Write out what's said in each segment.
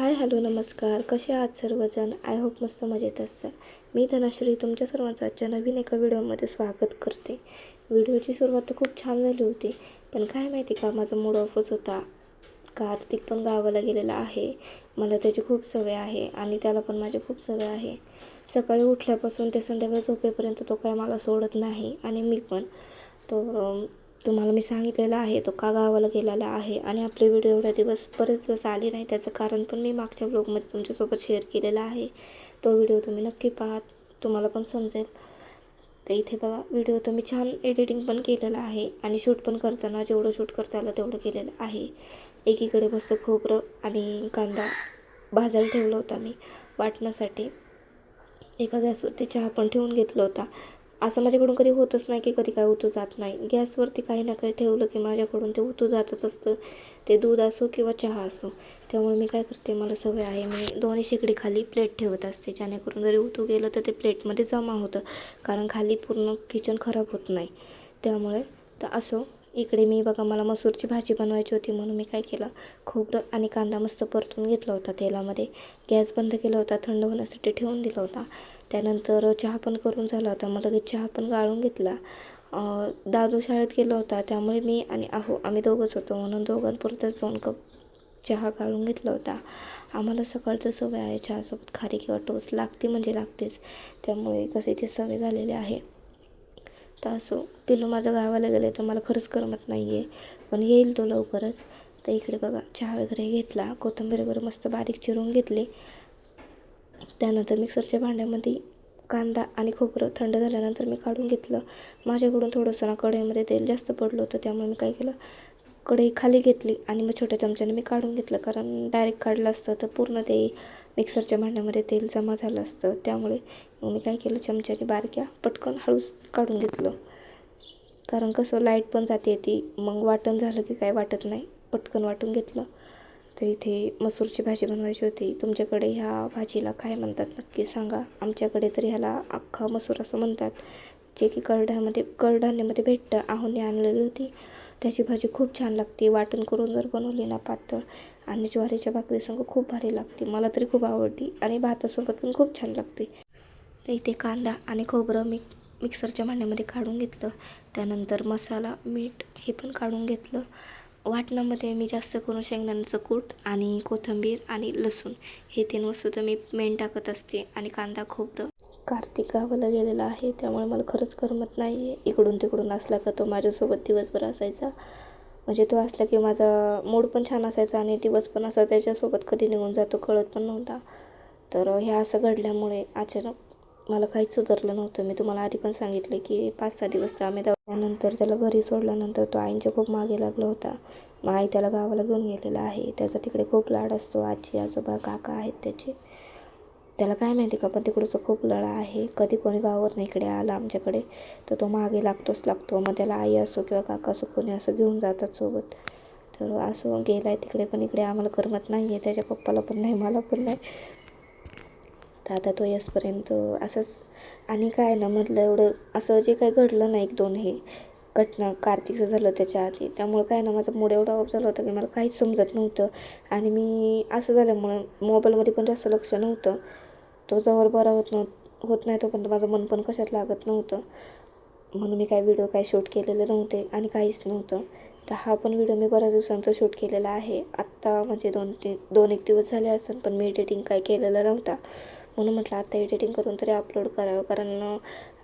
Hi hello नमस्कार. कसे आहात सर्वजण? आय होप मस्त मजेत असाल. मी धनाश्री तुमच्या सर्वांचं आजच्या नवीन एका व्हिडिओमध्ये स्वागत करते. व्हिडिओची सुरुवात तर खूप छान झाली होती पण काय माहिती का माझा मूड ऑफच होता. कार्तिक पण गावाला गेलेला आहे. मला त्याची खूप सवय आहे आणि त्याला पण माझी खूप सवय आहे. सकाळी उठल्यापासून ते संध्याकाळी झोपेपर्यंत तो काय मला सोडत नाही आणि मी पण. तो तुम्हाला मी सांगितलेलं आहे तो का गावाला गेलेला आहे आणि आपले व्हिडिओ एवढ्या दिवस बरेच दिवस आले नाही त्याचं कारण पण मी मागच्या ब्लॉगमध्ये तुमच्यासोबत शेअर केलेला आहे. तो व्हिडिओ तुम्ही नक्की पाहा तुम्हाला पण समजेल. तर इथे बघा व्हिडिओ तर मी छान एडिटिंग पण केलेला आहे आणि शूट पण करताना जेवढं शूट करता आलं तेवढं केलेलं आहे. एकीकडे मस्त खोबरं आणि कांदा भाजायला ठेवला होता मी वाटण्यासाठी. एका गॅसवरती चहा पण ठेवून घेतला होता. असं माझ्याकडून कधी होतच नाही की कधी काय उतू जात नाही. गॅसवरती काही ना काही ठेवलं की माझ्याकडून ते उतू जातच असतं. ते दूध असो किंवा चहा असो. त्यामुळे मी काय करते मला सवय आहे मी दोन्ही शेगडी खाली प्लेट ठेवत असते. जेणेकरून जरी उतू गेलं तर ते प्लेटमध्ये जमा होतं. कारण खाली पूर्ण किचन खराब होत नाही. त्यामुळे तर असो इकडे मी बघा मला मसूरची भाजी बनवायची होती म्हणून मी काय केलं? खोबरं आणि कांदा मस्त परतून घेतला होता तेलामध्ये. गॅस बंद केला होता थंड होण्यासाठी ठेवून दिला होता. त्यानंतर चहा पण करून झाला होता. मग लगेच चहा पण गाळून घेतला. दादू शाळेत गेला होता त्यामुळे मी आणि आहो आम्ही दोघंच होतो म्हणून दोघांपुरतंच दोन कप चहा गाळून घेतला होता. आम्हाला सकाळचं सवय आहे चहासोबत खारी किंवा टोस्ट लागते म्हणजे लागतेच. त्यामुळे कसे ते सवय झालेली आहे. तर असो पिल्लू माझं गावाला गेलं तर मला खरंच करमत नाही आहे पण येईल तो लवकरच. तर इकडे बघा चहा वगैरे घेतला कोथिंबीर वगैरे मस्त बारीक चिरून घेतली. त्यानंतर मिक्सरच्या भांड्यामध्ये कांदा आणि खोबरं थंड झाल्यानंतर मी काढून घेतलं. माझ्याकडून थोडंसं ना कढईमध्ये तेल जास्त पडलं होतं त्यामुळे मी काय केलं? कढई खाली घेतली आणि मग छोट्या चमच्याने मी काढून घेतलं. कारण डायरेक्ट काढलं असतं तर पूर्ण ते मिक्सरच्या भांड्यामध्ये तेल जमा झालं असतं. त्यामुळे मी काय केलं चमच्याने बारक्या पटकन हळूच काढून घेतलं. कारण कसं लाइट पण जाते ती. मग वाटण झालं की काय वाटत नाही. पटकन वाटून घेतलं. तर इथे मसूरची भाजी बनवायची होती. तुमच्याकडे ह्या भाजीला काय म्हणतात नक्की सांगा. आमच्याकडे तर ह्याला अख्खा मसूर असं म्हणतात. जे की करड्यामध्ये करधान्यामध्ये भेटतं. आहोने आणलेली होती. त्याची भाजी खूप छान लागते. वाटण करून जर बनवली ना पातळ आणि ज्वारीच्या भाकरीसंग खूप भारी लागते. मला तरी खूप आवडली आणि भातासोबत पण खूप छान लागते. इथे कांदा आणि खोबरं मी मिक्सरच्या भांड्यामध्ये काढून घेतलं. त्यानंतर मसाला मीठ हे पण काढून घेतलं. वाटणामध्ये मी जास्त करून शेंगदाण्याचं कूट आणि कोथिंबीर आणि लसूण हे तीन वस्तू तर मी मेन टाकत असते आणि कांदा खोबरं. कार्तिक गावाला गेलेला आहे त्यामुळे मला खरंच करमत नाही आहे इकडून तिकडून असला का तो माझ्यासोबत दिवसभर असायचा. म्हणजे तो असला की माझा मूड पण छान असायचा आणि दिवस पण असा त्याच्यासोबत कधी निघून जातो कळत पण नव्हता. तर हे असं घडल्यामुळे अचानक मला काहीच सुधारलं नव्हतं. मी तुम्हाला आधी पण सांगितले की पाच सहा दिवस तर आम्ही दवा- त्यानंतर त्याला घरी सोडल्यानंतर तो आईंच्या खूप मागे लागला होता. मग आई त्याला गावाला घेऊन गेलेला आहे. त्याचा तिकडे खूप लाड असतो. आजी आजोबा काका आहेत त्याचे. त्याला काय माहिती का पण तिकडचं खूप लढा आहे. कधी कोणी गावावरून इकडे आला आमच्याकडे तर तो मागे लागतोच लागतो. मग त्याला आई असो किंवा काका असो कोणी असं घेऊन जातात सोबत. तर असं गेला आहे तिकडे पण इकडे आम्हाला करमत नाही आहे त्याच्या पप्पाला पण नाही मला पण नाही. तर आता तो येसपर्यंत असंच आणि काय ना म्हटलं एवढं असं जे काही घडलं ना एक दोन हे घटना कार्तिकचं झालं त्याच्या आधी. त्यामुळं काय ना माझा मूड एवढा ऑफ झाला होता की मला काहीच समजत नव्हतं. आणि मी असं झाल्यामुळं मोबाईलमध्ये पण जास्त लक्ष नव्हतं. तो जवळ बरा होत नव्ह होत नाही तोपर्यंत माझं मन पण कशात लागत नव्हतं. म्हणून मी काही व्हिडिओ काही शूट केलेले नव्हते आणि काहीच नव्हतं. तर हा पण व्हिडिओ मी बऱ्याच दिवसांचा शूट केलेला आहे. आत्ता म्हणजे दोन तीन दोन एक दिवस झाले असेल पण मी एडिटिंग काय केलेलं नव्हता. म्हणून म्हटलं आत्ता एडिटिंग करून तरी अपलोड करावं. कारण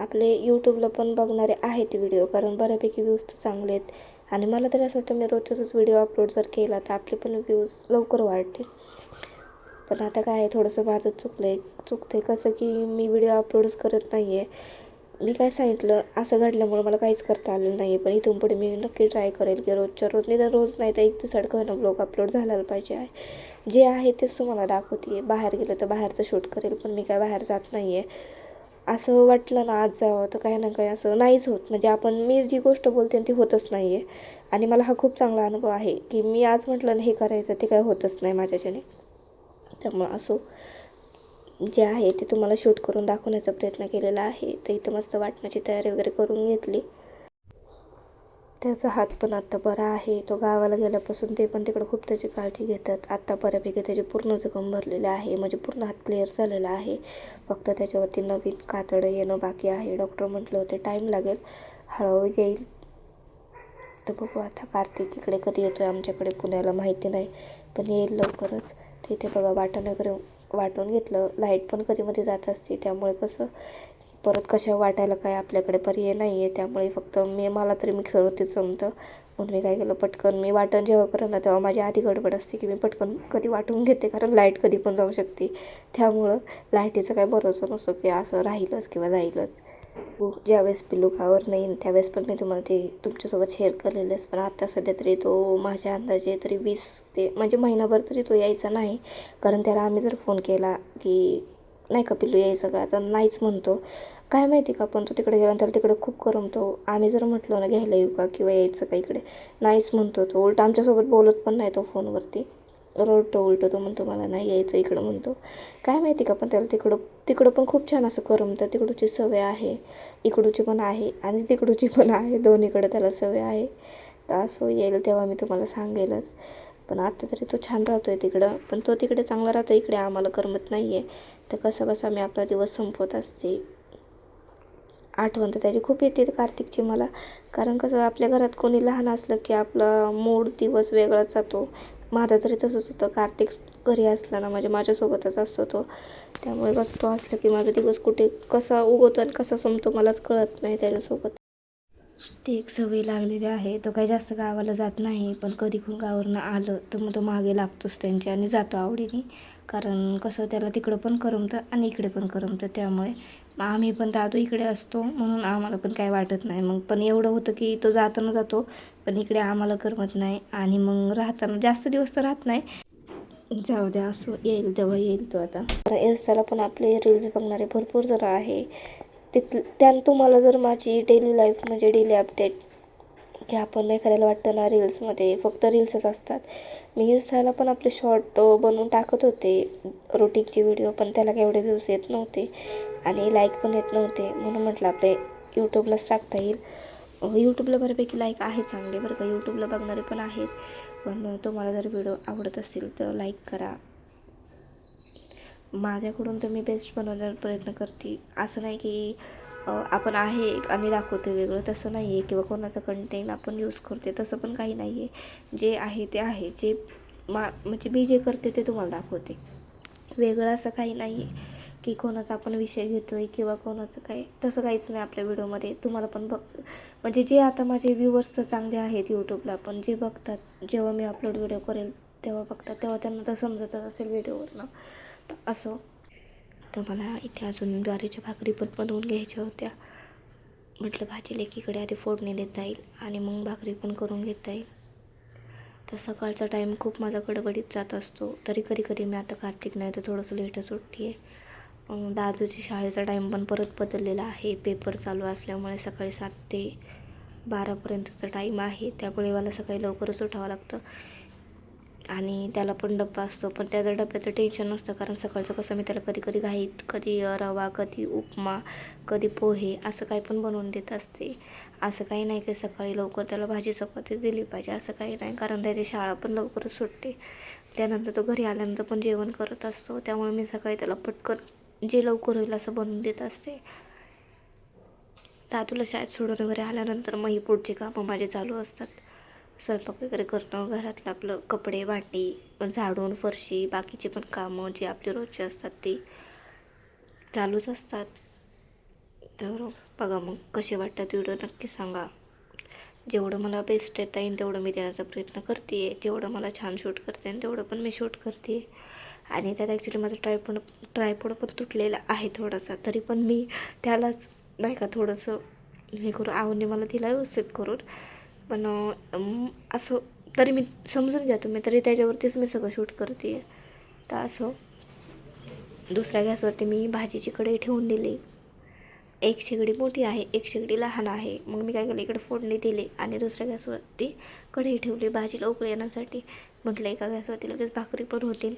आपले यूट्यूबला पण बघणारे आहेत व्हिडिओ कारण बऱ्यापैकी व्ह्यूज तर चांगले आहेत. आणि मला तरी असं वाटतं मी रोज रोज व्हिडिओ अपलोड जर केला तर आपले पण व्ह्यूज लवकर वाढतील. पण आता काय आहे थोडंसं माझं चुकलं आहे चुकतं आहे कसं की मी व्हिडिओ अपलोडच करत नाही आहे मी काय सांगितलं असं घडल्यामुळं मला काहीच करता आलेलं नाही आहे पण इथून पुढे मी नक्की ट्राय करेल की रोजच्या रोज नाही तर रोज नाही तर एक दिवसाड करणं ब्लॉग अपलोड झाला पाहिजे आहे. जे आहे तेच तुम्हाला दाखवते आहे बाहेर गेलं तर बाहेरचं शूट करेल पण मी काय बाहेर जात नाही आहे असं वाटलं ना आज जावं तर काही ना काही असं नाहीच होत. म्हणजे आपण मी जी गोष्ट बोलते ती होतच नाही आहे आणि मला हा खूप चांगला अनुभव आहे की मी आज म्हटलं ना हे करायचं ते काय होतच नाही माझ्याच्याने. त्यामुळं असो जे आहे ते तुम्हाला शूट करून दाखवण्याचा प्रयत्न केलेला आहे तर इथं मस्त वाटण्याची तयारी वगैरे करून घेतली. त्याचा हात पण आत्ता बरा आहे. तो गावाला गेल्यापासून ते पण तिकडं खूप त्याची काळजी घेतात. आत्ता बऱ्यापैकी त्याचे पूर्ण जखम भरलेले आहे. म्हणजे पूर्ण हात क्लिअर झालेला आहे. फक्त त्याच्यावरती नवीन कातडं येणं बाकी आहे. डॉक्टर म्हटलं होते टाईम लागेल हळूहळू येईल. तर बघू आता कार्तिक इकडे कधी येतो आहे आमच्याकडे पुण्याला माहिती नाही. पण येईल लवकरच. तिथे बघा वाटण वगैरे वाटून घेतलं. लाइट पण कधीमध्ये जात असते. त्यामुळे कसं परत कशा वाटायला काय आपल्याकडे पर्याय नाही आहे त्यामुळे फक्त मी मला तरी मिक्सरवरतीच जमतं. म्हणून मी काय केलं पटकन मी वाटण जेव्हा करेन ना तेव्हा माझी आधी गडबड असते की मी पटकन कधी वाटून घेते कारण लाइट कधी पण जाऊ शकते. त्यामुळं लाईटीचा काय भरोसा नसतो की असं राहीलच किंवा जाईलच. हो, ज्यावेळेस पिल्लू कावर नाही त्यावेळेस पण मी तुम्हाला ते तुमच्यासोबत शेअर केलेलंच पण आत्ता सध्या तरी तो माझ्या अंदाजे तरी वीस ते म्हणजे महिनाभर तरी तो यायचा नाही. कारण त्याला आम्ही जर फोन केला की नाही का पिल्लू यायचं का? तर नाहीच म्हणतो. काय माहिती का पण तो तिकडे गेला तिकडे खूप करमतो. आम्ही जर म्हटलो ना घ्यायला येऊ का? किंवा यायचं का इकडे? नाहीच म्हणतो तो. उलट आमच्यासोबत बोलत पण नाही तो फोनवरती रडतो उलटो तो म्हणतो मला नाही यायचं इकडं म्हणतो. काय माहिती का पण त्याला तिकडं तिकडं पण खूप छान असं करमतं. तिकडची सवय आहे इकडूची पण आहे आणि तिकडूची पण आहे. दोन्हीकडे त्याला सवय आहे. तर असं येईल तेव्हा मी तुम्हाला सांगेलच. पण आता तरी तो छान राहतो आहे तिकडं. पण तो तिकडे चांगला राहतो इकडे आम्हाला करमत नाही आहे तर कसं बसा मी आपला दिवस संपवत असते. आठवण तर त्याची खूप येते कार्तिकची मला. कारण कसं आपल्या घरात कोणी लहान असलं की आपला मूड दिवस वेगळाच जातो. माझं तरी तसंच होतं. कार्तिक घरी असला ना म्हणजे माझ्यासोबतच असतो तो. त्यामुळे कसं तो असला की माझा दिवस कुठे कसा उगवतो आणि कसा संपतो मलाच कळत नाही त्याच्यासोबत. ती एक सवय लागलेली आहे. तो काही जास्त गावाला जात नाही पण कधी कोण गावावरनं आलं तर मग तो मागे लागतोच त्यांच्या आणि जातो आवडीने. कारण कसं त्याला तिकडं पण करमतं आणि इकडे पण करमतं. त्यामुळे आम्ही पण दादू इकडे असतो म्हणून आम्हाला पण काय वाटत नाही. मग पण एवढं होतं की तो जाताना जातो पण इकडे आम्हाला करमत नाही आणि मग राहताना जास्त दिवस तर राहत नाही. जाऊ द्या असो येईल तेव्हा येईल तो आता. इन्स्टाला पण आपले रील्स बघणारे भरपूर जरा आहे. तिथ त्यानं तुम्हाला जर माझी डेली लाईफ म्हणजे डेली अपडेट की आपण नाही करायला वाटतं ना रील्समध्ये फक्त रील्सच असतात. मी इन्स्टाला पण आपले शॉर्ट बनवून टाकत होते. रुटीनचे व्हिडिओ पण त्याला काही एवढे व्ह्यूज येत नव्हते. आणि लाईक पण येत नव्हते. म्हणून म्हटलं आपले यूट्यूबलाच टाकता येईल. यूट्यूबला बऱ्यापैकी लाईक आहे चांगले बरं का. यूट्यूबला बघणारे पण आहेत. पण तुम्हाला जर व्हिडिओ आवडत असेल तर लाईक करा. माझ्याकडून तर मी बेस्ट बनवण्याचा प्रयत्न करते. असं नाही की आपण आहे आणि दाखवतो वेगळं तसं नाही आहे किंवा कोणाचं कंटेंट आपण यूज करते तसं पण काही नाही आहे जे आहे ते आहे. जे मा म्हणजे मी जे करते ते तुम्हाला दाखवते. वेगळं असं काही नाही आहे की कोणाचा आपण विषय घेतो आहे किंवा कोणाचं काय तसं काहीच नाही आपल्या व्हिडिओमध्ये. तुम्हाला पण बघ म्हणजे जे आता माझे व्ह्यूवर्स चांगले आहेत यूट्यूबला पण जे बघतात जेव्हा मी अपलोड व्हिडिओ करेल तेव्हा बघतात तेव्हा त्यांना तर समजतच असेल व्हिडिओवरनं तर असो. तर मला इथे अजून ज्वारीच्या भाकरी पण बनवून घ्यायच्या होत्या. म्हटलं भाजी लेकीकडे आधी फोडणी देता येईल आणि मग भाकरी पण करून घेता येईल तर सकाळचा टाईम खूप माझा गडबडीत जात असतो. तरी कधी कधी मी आता कार्तिक नाही तर थोडंसं लेटच उठते आहे दाजूची शाळेचा टाईम पण परत बदललेला आहे. पेपर चालू असल्यामुळे सकाळी सात ते बारापर्यंतचा टाईम आहे. त्यामुळे मला सकाळी लवकरच उठावं लागतं. आणि त्याला पण डब्बा असतो पण त्याचं डब्याचं टेन्शन नसतं कारण सकाळचं कसं मी त्याला कधी कधी घाईत कधी रवा कधी उपमा कधी पोहे असं काही पण बनवून देत असते. असं काही नाही की सकाळी लवकर त्याला भाजी चपाती दिली पाहिजे असं काही नाही कारण त्याची शाळा पण लवकरच सुटते. त्यानंतर तो घरी आल्यानंतर पण जेवण करत असतो त्यामुळे मी सकाळी त्याला पटकन जे लवकर होईल असं बनवून देत असते. दादूला शाळेत सोडून वगैरे आल्यानंतर मग ही पुढची कामं माझे चालू असतात. स्वयंपाक वगैरे करणं घरातलं आपलं कपडे वाटी झाडून फरशी बाकीचे पण कामं जे आपले रोजचे असतात ते चालूच असतात. तर बघा मग कसे वाटतात व्हिडिओ नक्की सांगा. जेवढं मला बेस्ट येता येईल तेवढं मी देण्याचा प्रयत्न करते. आहे जेवढं मला छान शूट करते आणि तेवढं पण मी शूट करते. आणि त्यात ॲक्च्युली माझं ट्रायपोड ट्रायपोड पण तुटलेला आहे थोडासा. तरी पण मी त्यालाच नाही का थोडंसं हे करू. आवडीने मला तिला व्यवस्थित करून. पण असं तरी मी समजून घ्या तुम्ही तरी त्याच्यावरतीच मी सगळं शूट करते आहे तर असं. दुसऱ्या गॅसवरती मी भाजीची कढई ठेवून दिली. एक शेगडी मोठी आहे एक शेगडी लहान आहे. मग मी काय केलं इकडे फोडणी दिली आणि दुसऱ्या गॅसवरती कढई ठेवली भाजीला उकळी येण्यासाठी. म्हटलं एका गॅसवरती लगेच भाकरी पण होतील.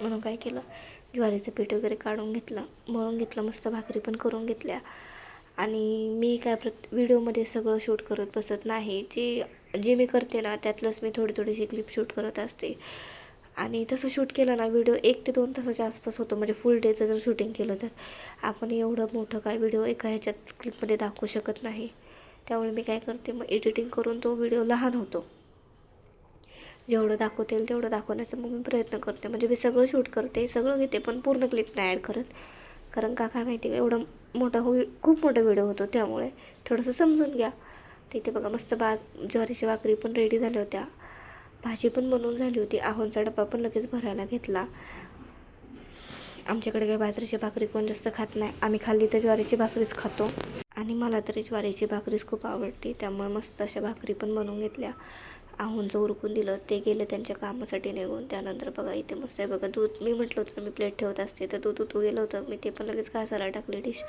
म्हणून काय केलं ज्वारीचं पीठ वगैरे काढून घेतलं. मळून घेतलं मस्त भाकरी पण करून घेतल्या. आणि मी काय प्रत व्हिडिओमध्ये सगळं शूट करत बसत नाही. जे जे मी करते ना त्यातलंच मी थोडी थोडीशी क्लिप शूट करत असते. आणि तसं शूट केलं ना व्हिडिओ एक ते दोन तासाच्या आसपास होतो. म्हणजे फुल डेचं जर शूटिंग केलं तर. आपण एवढं मोठं काय व्हिडिओ एका ह्याच्यात क्लिपमध्ये दाखवू शकत नाही. त्यामुळे मी काय करते मग एडिटिंग करून तो व्हिडिओ लहान होतो. जेवढं दाखवता येईल तेवढं दाखवण्याचा मग मी प्रयत्न करते. म्हणजे मी सगळं शूट करते सगळं घेते पण पूर्ण क्लिप नाही ॲड करत. कारण का काय माहिती का एवढा मोठा होई खूप मोठा व्हिडिओ होतो त्यामुळे. थोडंसं समजून घ्या. तिथे बघा मस्त बाग ज्वारीची भाकरी पण रेडी झाल्या होत्या. भाजी पण बनवून झाली होती. आहोंचा डब्बा पण लगेच भरायला घेतला. आमच्याकडे काही बाजरीची भाकरी कोण जास्त खात नाही. आम्ही खाल्ली तर ज्वारीची भाकरीच खातो. आणि मला तरी ज्वारीची भाकरीच खूप आवडते. त्यामुळे मस्त अशा भाकरी पण बनवून घेतल्या. आहोंचं उरकून दिलं ते गेलं त्यांच्या कामासाठी निघून. त्यानंतर बघा इथे मस्त आहे बघा दूध मी म्हटलं होतं मी प्लेट ठेवत असते तर दूध उतू गेलं होतं. मी ते पण लगेच घासायला टाकले डिश.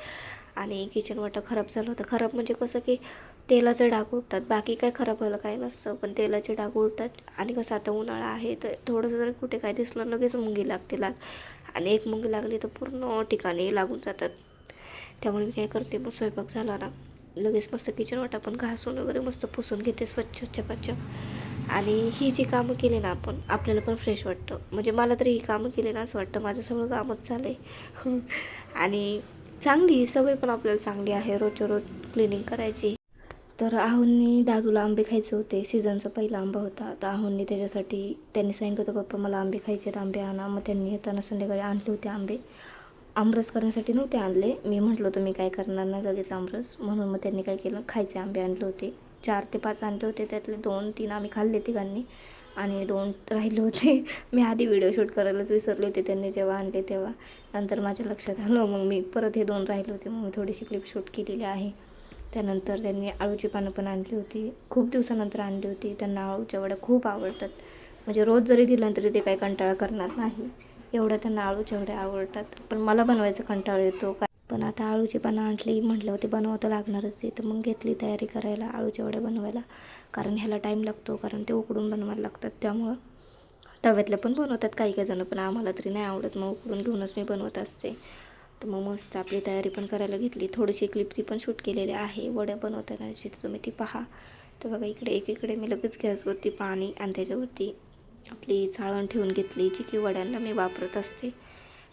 आणि किचन वाटा खराब झालं होतं. खराब म्हणजे कसं की तेलाचे डाग उठतात बाकी काय खराब व्हायला काय नसतं पण तेलाचे डाग उठतात आणि कसं आता उन्हाळा आहे तर थोडंसं जरी कुठे काय दिसलं लगेच मुंगी लागते लाल. आणि एक मुंगी लागली तर पूर्ण ठिकाणी लागून जातात. त्यामुळे मी काय करते मग स्वयंपाक झाला ना. लगेच मस्त किचन वाटा आपण घासून वगैरे मस्त पुसून घेते स्वच्छ चकाचक. आणि ही जी कामं केली ना आपण आपल्याला पण फ्रेश वाटतं. म्हणजे मला तरी ही कामं केली ना असं वाटतं माझं सगळं कामच झालं आहे आणि चांगली ही सवय पण आपल्याला चांगली आहे रोजच्या रोज क्लिनिंग करायची. तर आहोंनी दादूला आंबे खायचे होते सीझनचा पहिला आंबा होता. तर आहोंनी त्याच्यासाठी त्यांनी सांगितलं होतं पप्पा मला आंबे खायचे आहेत, आंबे आणा. मग त्यांनी येताना संध्याकाळी आणले होते आंबे. आमरस करण्यासाठी नव्हते आणले. मी म्हटलं होतं मी काय करणार नाही लगेच आमरस. म्हणून मग त्यांनी काय केलं खायचे आंबे आणले होते. चार ते पाच आणले होते त्यातले दोन तीन आम्ही खाल्ले तिघांनी. आणि दोन राहिले होते. मी आधी व्हिडिओ शूट करायलाच विसरले होते त्यांनी जेव्हा आणले तेव्हा. नंतर माझ्या लक्षात आलं मग मी परत हे दोन राहिले होते. मग मी थोडीशी क्लिप शूट केलेली आहे. त्यानंतर त्यांनी आळूची पानं पण आणली होती. खूप दिवसानंतर आणली होती. त्यांना आळूच्या वड्या खूप आवडतात. म्हणजे रोज जरी दिलं तरी ते काही कंटाळा करणार नाही. एवढं त्यांना आळूच्या वड्या आवडतात. पण मला बनवायचा कंटाळा येतो. का पण आता आळूची पानं आणली म्हटलं होते बनवावं तर लागणारच आहे. तर मग घेतली तयारी करायला आळूच्या वड्या बनवायला. कारण ह्याला टाईम लागतो कारण ते उकडून बनवायला लागतात. त्यामुळं तव्यातले पण बनवतात काही काही जणं पण आम्हाला तरी नाही आवडत. मग उकडून घेऊनच मी बनवत असते. तर मग मस्त आपली तयारी पण करायला घेतली. थोडीशी क्लिप ती पण शूट केलेली आहे. वड्या बनवताना तर तुम्ही ती पहा. तर बघा इकडे एकीकडे मी लगेच गॅसवरती पाणी आणि त्याच्यावरती आपली चाळण ठेवून घेतली जी की वड्यांना मी वापरत असते.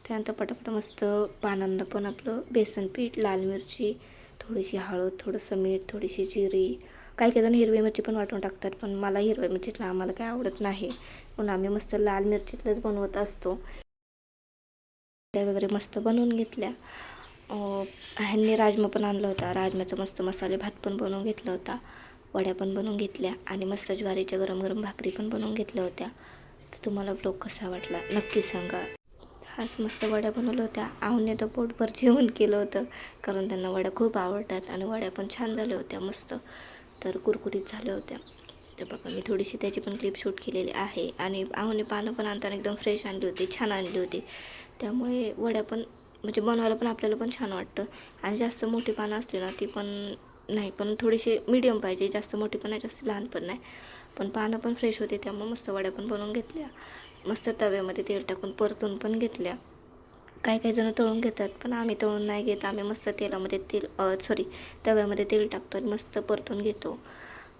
त्यानंतर पटापट मस्त पानांना पण आपलं बेसन पीठ लाल मिरची थोडीशी हळद थोडंसं मीठ थोडीशी जिरी. काही काही जण हिरवी मिरची पण वाटून टाकतात पण मला हिरव्या मिरचीतला आम्हाला काय आवडत नाही. म्हणून आम्ही मस्त लाल मिरचीतलंच बनवत असतो. त्या वगैरे मस्त बनवून घेतल्या. ह्यांनी राजमा पण आणला होता. राजमाचा मस्त मसाले भात पण बनवून घेतला होता. वड्या पण बनवून घेतल्या आणि मस्त ज्वारीच्या गरम गरम भाकरी पण बनवून घेतल्या होत्या. तर तुम्हाला ब्लॉग कसा वाटला नक्की सांगा. आज मस्त वड्या बनवल्या होत्या. आहुने तर पोटभर जेवण केलं होतं कारण त्यांना वड्या खूप आवडतात आणि वड्या पण छान झाल्या होत्या मस्त. तर कुरकुरीत झाल्या होत्या. तर बघा मी थोडीशी त्याची पण क्लिप शूट केलेली आहे आणि आहुने पानं पण आणताना एकदम फ्रेश आणली होती छान आणली होती. त्यामुळे वड्या पण म्हणजे बनवायला पण आपल्याला पण छान वाटतं. आणि जास्त मोठी पानं असली ना ती पण नाही पण थोडीशी मीडियम पाहिजे. जास्त मोठी पण नाही जास्त लहान पण नाही. पण पानं पण फ्रेश होते त्यामुळे मस्त वड्या पण बनवून घेतल्या. मस्त तव्यामध्ये तेल टाकून परतून पण घेतल्या. काही काही जण तळून घेतात पण आम्ही तळून नाही घेत. आम्ही मस्त तेलामध्ये तेल सॉरी तव्यामध्ये तेल टाकतो आणि मस्त परतून घेतो.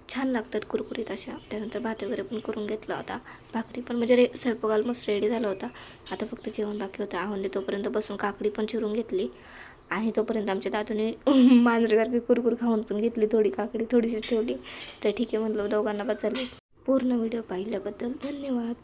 छान लागतात कुरकुरीत अशा. त्यानंतर भात वगैरे पण करून घेतला. होता भाकरी पण म्हणजे रे स्वयंपाक ऑलमोस्ट रेडी झाला होता. आता फक्त जेवण बाकी होतं. आवडले तोपर्यंत बसून काकडी पण चिरून घेतली. आणि तोपर्यंत आमच्या दादूने मांजरेसारखी कुरकुर खाऊन पण घेतली थोडी काकडी थोडीशी ठेवली. तर ठीक आहे म्हटलं दोघांना बचारली पूर्ण व्हिडिओ पाहिल्याबद्दल धन्यवाद.